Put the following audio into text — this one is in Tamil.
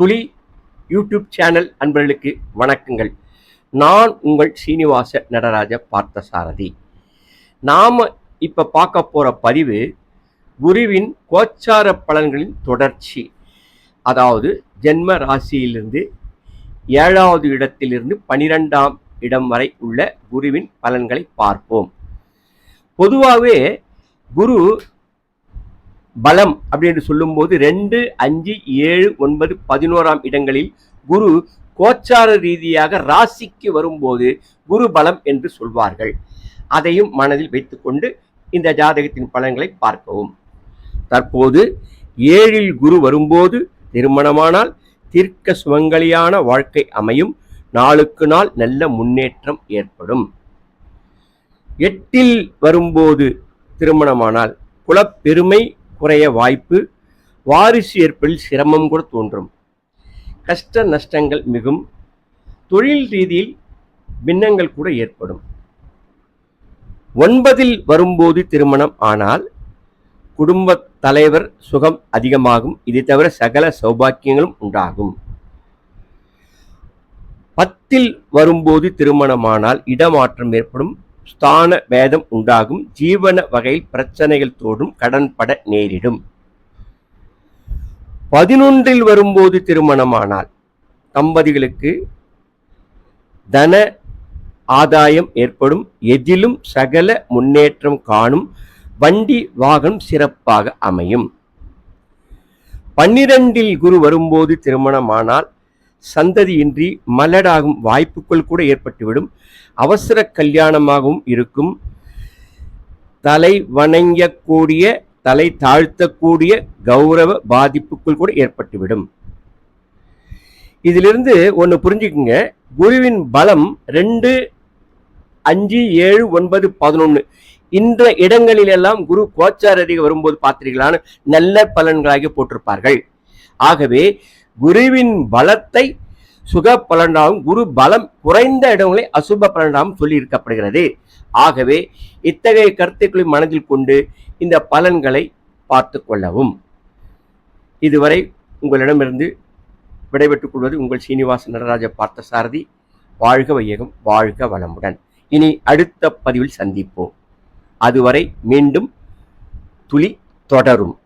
துளி யூடியூப் சேனல் அன்பர்களுக்கு வணக்கங்கள். நான் உங்கள் சீனிவாச நடராஜ பார்த்தசாரதி. நாம் இப்போ பார்க்க போகிற பதிவு குருவின் கோச்சார பலன்களின் தொடர்ச்சி. அதாவது ஜென்ம ராசியிலிருந்து ஏழாவது இடத்திலிருந்து பனிரெண்டாம் இடம் வரை உள்ள குருவின் பலன்களை பார்ப்போம். பொதுவாகவே குரு பலம் அப்படின்னு சொல்லும்போது ரெண்டு அஞ்சு ஏழு ஒன்பது பதினோராம் இடங்களில் குரு கோச்சார ரீதியாக ராசிக்கு வரும்போது குரு பலம் என்று சொல்வார்கள். அதையும் மனதில் வைத்துக்கொண்டு இந்த ஜாதகத்தின் பலன்களை பார்க்கவும். தற்போது ஏழில் குரு வரும்போது திருமணமானால் தீர்க்க சுமங்கலியான வாழ்க்கை அமையும். நாளுக்கு நாள் நல்ல முன்னேற்றம் ஏற்படும். எட்டில் வரும்போது திருமணமானால் குலப்பெருமை குறைய வாய்ப்பு வாரிசு ஏற்பில் சிரமம் கூட தோன்றும். கஷ்ட நஷ்டங்கள் மிகும். தொழில் ரீதியில் பின்னங்கள் கூட ஏற்படும். ஒன்பதில் வரும்போது திருமணம் ஆனால் குடும்ப தலைவர் சுகம் அதிகமாகும். இதை தவிர சகல சௌபாக்கியங்களும் உண்டாகும். பத்தில் வரும்போது திருமணமானால் இடமாற்றம் ஏற்படும். ஸ்தான வேதம் உண்டாகும். ஜீவன வகையில் பிரச்சனைகள் தோடும் கடன்பட நேரிடும். பதினொன்றில் வரும்போது திருமணமானால் தம்பதிகளுக்கு தன ஆதாயம் ஏற்படும். எதிலும் சகல முன்னேற்றம் காணும். வண்டி வாகனம் சிறப்பாக அமையும். பன்னிரண்டில் குரு வரும்போது திருமணமானால் சந்ததியின்றி மலடாகும் வாய்ப்புகள் கூட ஏற்பட்டுவிடும். அவசர கல்யாணமாகவும் இருக்கும். தலை வணங்கக்கூடிய தலை தாழ்த்தக்கூடிய கௌரவ பாதிப்புகள் கூட ஏற்பட்டுவிடும். இதிலிருந்து ஒன்று புரிஞ்சுக்குங்க. குருவின் பலம் ரெண்டு அஞ்சு ஏழு ஒன்பது பதினொன்று இந்த இடங்களிலெல்லாம் குரு கோச்சாரதிக வரும்போது பார்த்தீர்களான நல்ல பலன்களாக போட்டிருப்பார்கள். ஆகவே குருவின் பலத்தை சுக பலனாகவும் குரு பலம் குறைந்த இடங்களை அசுப பலனாகவும் சொல்லி இருக்கப்படுகிறது ஆகவே இத்தகைய கருத்துக்களை மனதில் கொண்டு இந்த பலன்களை பார்த்து கொள்ளவும். இதுவரை உங்களிடமிருந்து விடைபெற்றுக் கொள்வது உங்கள் சீனிவாச நடராஜ பார்த்தசாரதி. வாழ்க வையகம் வாழ்க வளமுடன். இனி அடுத்த பதிவில் சந்திப்போம். அதுவரை மீண்டும் துளி தொடரும்.